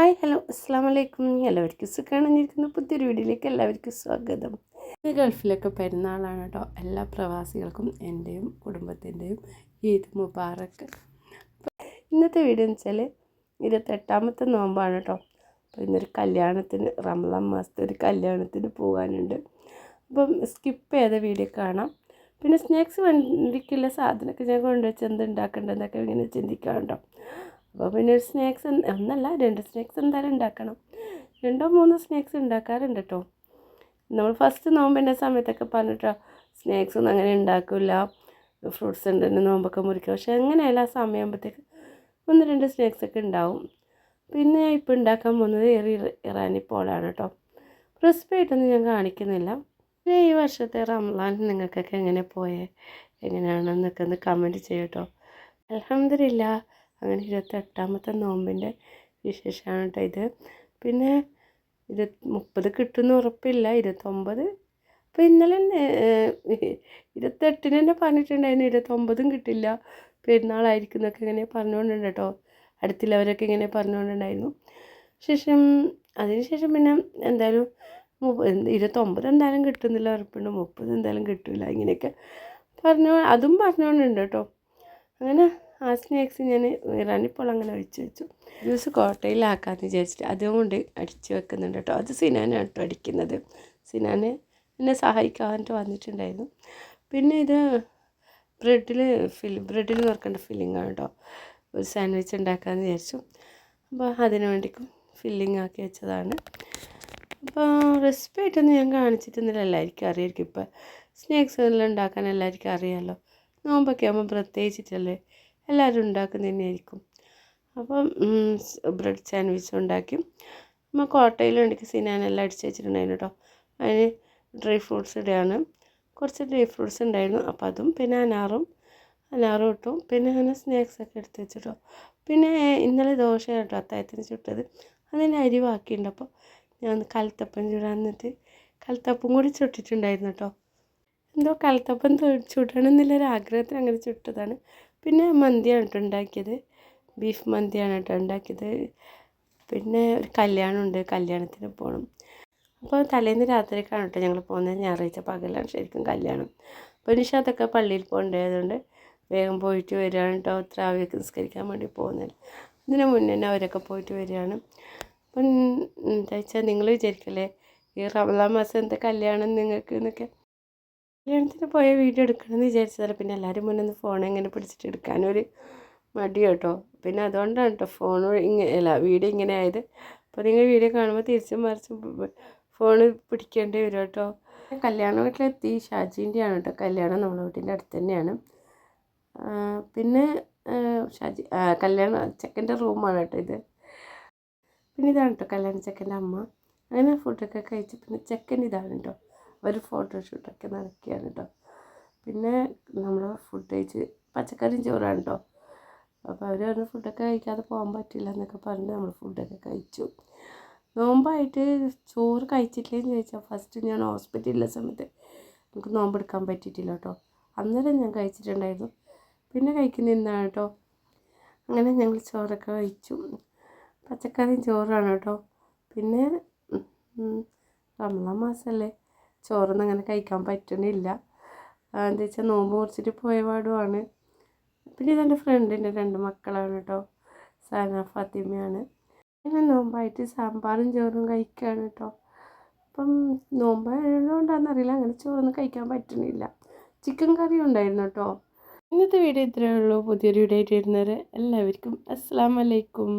Hi hello അസ്സാം വലൈക്കും എല്ലാവർക്കും സുഖമാണെന്നിരിക്കുന്ന പുതിയൊരു വീഡിയോയിലേക്ക് എല്ലാവർക്കും സ്വാഗതം. ഇത് ഗൾഫിലൊക്കെ പെരുന്നാളാണ് കേട്ടോ. എല്ലാ പ്രവാസികൾക്കും എന്റെയും കുടുംബത്തിന്റെയും ഈദ് മുബാറക്ക് ഇന്നത്തെ വീഡിയോ എന്ന് വെച്ചാൽ ഇരുപത്തെട്ടാമത്തെ നോമ്പാണ് കേട്ടോ. അപ്പോൾ ഇന്നൊരു കല്യാണത്തിന് റംലാം മാസത്തെ ഒരു കല്യാണത്തിന് പോകാനുണ്ട്. അപ്പം സ്കിപ്പ് ചെയ്ത വീഡിയോ കാണാം. പിന്നെ സ്നാക്സ് വണ്ടിക്കുള്ള സാധനമൊക്കെ ഞാൻ കൊണ്ടുവച്ച് എന്ത് ഉണ്ടാക്കേണ്ടതെന്നൊക്കെ ഇങ്ങനെ ചിന്തിക്കാം കേട്ടോ അപ്പോൾ പിന്നെ ഒരു സ്നാക്സ് ഒന്നല്ല രണ്ട് സ്നാക്സ് എന്തായാലും ഉണ്ടാക്കണം. രണ്ടോ മൂന്നോ സ്നാക്സ് ഉണ്ടാക്കാറുണ്ട് കേട്ടോ നമ്മൾ ഫസ്റ്റ് നോമ്പിന്റെ സമയത്തൊക്കെ പറഞ്ഞിട്ടോ സ്നാക്സ് ഒന്നും അങ്ങനെ ഉണ്ടാക്കില്ല ഫ്രൂട്ട്സ് ഉണ്ട് നോമ്പൊക്കെ മുറിക്കുക പക്ഷേ അങ്ങനെയല്ല ആ സമയമാകുമ്പോഴത്തേക്ക് ഒന്ന് രണ്ട് സ്നാക്സ് ഒക്കെ ഉണ്ടാവും. പിന്നെ ഞാൻ ഇപ്പോൾ ഉണ്ടാക്കാൻ പോകുന്നത് എറി ഇറാനി പോളാണ് കേട്ടോ റെസിപ്പി ആയിട്ടൊന്നും ഞാൻ കാണിക്കുന്നില്ല. ഈ വർഷത്തെ റംലാൻ നിങ്ങൾക്കൊക്കെ എങ്ങനെ പോയേ എങ്ങനെയാണെന്നൊക്കെ ഒന്ന് കമന്റ് ചെയ്യട്ടോ അലഹമില്ല അങ്ങനെ ഇരുപത്തെട്ടാമത്തെ നോമ്പിന്റെ വിശേഷമാണ് കേട്ടോ ഇത്. പിന്നെ ഇരുപത് മുപ്പത് കിട്ടുമെന്ന് ഉറപ്പില്ല. ഇരുപത്തൊമ്പത് അപ്പോൾ ഇന്നലെ ഇരുപത്തെട്ടിന് തന്നെ പറഞ്ഞിട്ടുണ്ടായിരുന്നു. ഇരുപത്തൊമ്പതും കിട്ടില്ല. പെരുന്നാളായിരിക്കും എന്നൊക്കെ ഇങ്ങനെ പറഞ്ഞുകൊണ്ടുണ്ട് കേട്ടോ. അടുത്തുള്ളവരൊക്കെ ഇങ്ങനെ പറഞ്ഞുകൊണ്ടുണ്ടായിരുന്നു ശേഷം അതിന് ശേഷം പിന്നെ എന്തായാലും ഇരുപത്തൊമ്പത് എന്തായാലും കിട്ടുന്നില്ല ഉറപ്പുണ്ട്. മുപ്പത് എന്തായാലും കിട്ടില്ല ഇങ്ങനെയൊക്കെ പറഞ്ഞു അതും പറഞ്ഞുകൊണ്ടുണ്ട് കേട്ടോ. അങ്ങനെ ആ സ്നാക്സ് ഞാൻ ഇറാനിപ്പോൾ അങ്ങനെ ഒഴിച്ച് വെച്ചു. ജ്യൂസ് കോട്ടയിലാക്കാമെന്ന് വിചാരിച്ചിട്ട് അതുകൊണ്ട് അടിച്ച് വെക്കുന്നുണ്ട് കേട്ടോ. അത് സിനാനാണ് കേട്ടോ അടിക്കുന്നത്. സിനാൻ എന്നെ സഹായിക്കാനായിട്ട് വന്നിട്ടുണ്ടായിരുന്നു. പിന്നെ ഇത് ബ്രെഡിൽ ഫിൽ ബ്രെഡിൽ നോക്കേണ്ട ആണ് കേട്ടോ. ഒരു സാൻഡ്വിച്ച് ഉണ്ടാക്കാമെന്ന് വിചാരിച്ചു. അപ്പോൾ അതിനു വേണ്ടിക്കും ഫില്ലിംഗ് ആക്കി വെച്ചതാണ്. അപ്പോൾ റെസിപ്പി ആയിട്ടൊന്നും ഞാൻ കാണിച്ചിട്ടൊന്നുമില്ല. എല്ലാവർക്കും അറിയായിരിക്കും. ഇപ്പോൾ സ്നാക്സ് എല്ലാം ഉണ്ടാക്കാൻ എല്ലാവർക്കും അറിയാമല്ലോ നോമ്പൊക്കെ ആകുമ്പോൾ പ്രത്യേകിച്ചിട്ടല്ലേ എല്ലാവരും ഉണ്ടാക്കുന്നത് തന്നെയായിരിക്കും. അപ്പം ബ്രെഡ് സാൻഡ്വിച്ച് ഉണ്ടാക്കി. നമ്മൾ കോട്ടയിൽ വേണ്ടിക്ക് സിനാനെല്ലാം അടിച്ച് വെച്ചിട്ടുണ്ടായിരുന്നു കേട്ടോ. അതിന് ഡ്രൈ ഫ്രൂട്ട്സ് ഇടുകയാണ്. കുറച്ച് ഡ്രൈ ഫ്രൂട്ട്സ് ഉണ്ടായിരുന്നു. അപ്പോൾ അതും പിന്നെ അനാറും അനാറും ഇട്ടു. പിന്നെ അങ്ങനെ സ്നാക്സൊക്കെ എടുത്ത് വെച്ചിട്ടോ. പിന്നെ ഇന്നലെ ദോശ കേട്ടോ അത്തായത്തിന് ചുട്ടത്. അതിന്റെ അരി ബാക്കിയുണ്ട്. അപ്പോൾ ഞാൻ കലത്തപ്പം ചുടാൻ എന്നിട്ട് കലത്തപ്പം കൂടി ചുട്ടിട്ടുണ്ടായിരുന്നു കേട്ടോ. എന്തോ കലത്തപ്പം ചുടണം എന്നുള്ളൊരു ആഗ്രഹത്തിന് അങ്ങനെ ചുട്ടതാണ്. പിന്നെ മന്തിയാണ് കേട്ടോ ഉണ്ടാക്കിയത്. ബീഫ് മന്തിയാണ് കേട്ടോ ഉണ്ടാക്കിയത്. പിന്നെ ഒരു കല്യാണമുണ്ട് കല്യാണത്തിന് പോകണം അപ്പോൾ തലേന്ന് രാത്രിക്കാണ് കേട്ടോ ഞങ്ങൾ പോകുന്നത്. ഞായറാഴ്ച പകലാണ് ശരിക്കും കല്യാണം. അപ്പോൾ നിഷാദൊക്കെ പള്ളിയിൽ പോകേണ്ടതുകൊണ്ട് വേഗം പോയിട്ട് വരികയാണ് കേട്ടോ. ത്രാവിയൊക്കെ നിസ്കരിക്കാൻ വേണ്ടി പോകുന്നത്. അതിന് മുന്നേ തന്നെ അവരൊക്കെ പോയിട്ട് വരികയാണ്. അപ്പം എന്താ വെച്ചാൽ നിങ്ങൾ വിചാരിക്കല്ലേ? ഈ റമദാൻ മാസം എന്താ കല്യാണം നിങ്ങൾക്ക് എന്നൊക്കെ. കല്യാണത്തിന് പോയ വീഡിയോ എടുക്കണമെന്ന് വിചാരിച്ചതല്ല. പിന്നെ എല്ലാവരും മുന്നേ ഒന്ന് ഫോൺ എങ്ങനെ പിടിച്ചിട്ട് എടുക്കാനൊരു മടി കേട്ടോ. പിന്നെ അതുകൊണ്ടാണ് കേട്ടോ ഫോൺ ഇങ്ങനെ അല്ല വീഡിയോ ഇങ്ങനെ ആയത്. അപ്പോൾ നിങ്ങൾ വീഡിയോ കാണുമ്പോൾ തിരിച്ചും മറിച്ചും ഫോൺ പിടിക്കേണ്ടി വരും കേട്ടോ. കല്യാണ വീട്ടിലെത്തി. ഷാജീന്റെയാണ് കേട്ടോ കല്യാണം. നമ്മുടെ വീട്ടിന്റെ അടുത്ത് തന്നെയാണ്. പിന്നെ ഷാജി കല്യാണ ചെക്കന്റെ റൂമാണ് കേട്ടോ ഇത്. പിന്നെ ഇതാണ് കേട്ടോ കല്യാണ ചെക്കന്റെ അമ്മ. അങ്ങനെ ഫുഡൊക്കെ കഴിച്ച് പിന്നെ ചെക്കൻ ഇതാണ് കേട്ടോ അവർ ഫോട്ടോഷൂട്ടൊക്കെ നടക്കുകയാണ് കേട്ടോ പിന്നെ നമ്മൾ ഫുഡ് കഴിച്ച് പച്ചക്കറിയും ചോറാണ് കേട്ടോ അപ്പോൾ അവർ പറഞ്ഞു ഫുഡൊക്കെ കഴിക്കാതെ പോകാൻ പറ്റില്ല എന്നൊക്കെ പറഞ്ഞ് നമ്മൾ ഫുഡൊക്കെ കഴിച്ചു. നോമ്പായിട്ട് ചോറ് കഴിച്ചിട്ടില്ലെന്ന് ചോദിച്ചാൽ ഫസ്റ്റ് ഞാൻ ഹോസ്പിറ്റലിലെ സമയത്ത് നമുക്ക് നോമ്പെടുക്കാൻ പറ്റിയിട്ടില്ല കേട്ടോ അന്നേരം ഞാൻ കഴിച്ചിട്ടുണ്ടായിരുന്നു. പിന്നെ കഴിക്കുന്ന എന്താണ് കേട്ടോ അങ്ങനെ ഞങ്ങൾ ചോറൊക്കെ കഴിച്ചു. പച്ചക്കറിയും ചോറാണ് കേട്ടോ പിന്നെ റമളാൻ മാസമല്ലേ ചോറൊന്നും അങ്ങനെ കഴിക്കാൻ പറ്റുന്നില്ല. എന്താ വെച്ചാൽ നോമ്പ് മുറിച്ചിട്ട് പോയ പാടുമാണ് പിന്നെ ഇതെന്റെ ഫ്രണ്ടിന്റെ രണ്ട് മക്കളാണ് കേട്ടോ സാന ഫാത്തിമയാണ്. പിന്നെ നോമ്പായിട്ട് സാമ്പാറും ചോറും കഴിക്കുകയാണ് കേട്ടോ അപ്പം നോമ്പായതുകൊണ്ടാണെന്നറിയില്ല അങ്ങനെ ചോറൊന്നും കഴിക്കാൻ പറ്റുന്നില്ല. ചിക്കൻ കറി ഉണ്ടായിരുന്നു കേട്ടോ ഇന്നത്തെ വീഡിയോ ഇത്രയേ ഉള്ളൂ. പുതിയൊരു വീഡിയോ ആയിട്ട് വരുന്നവരെ എല്ലാവർക്കും അസ്സാം വലൈക്കും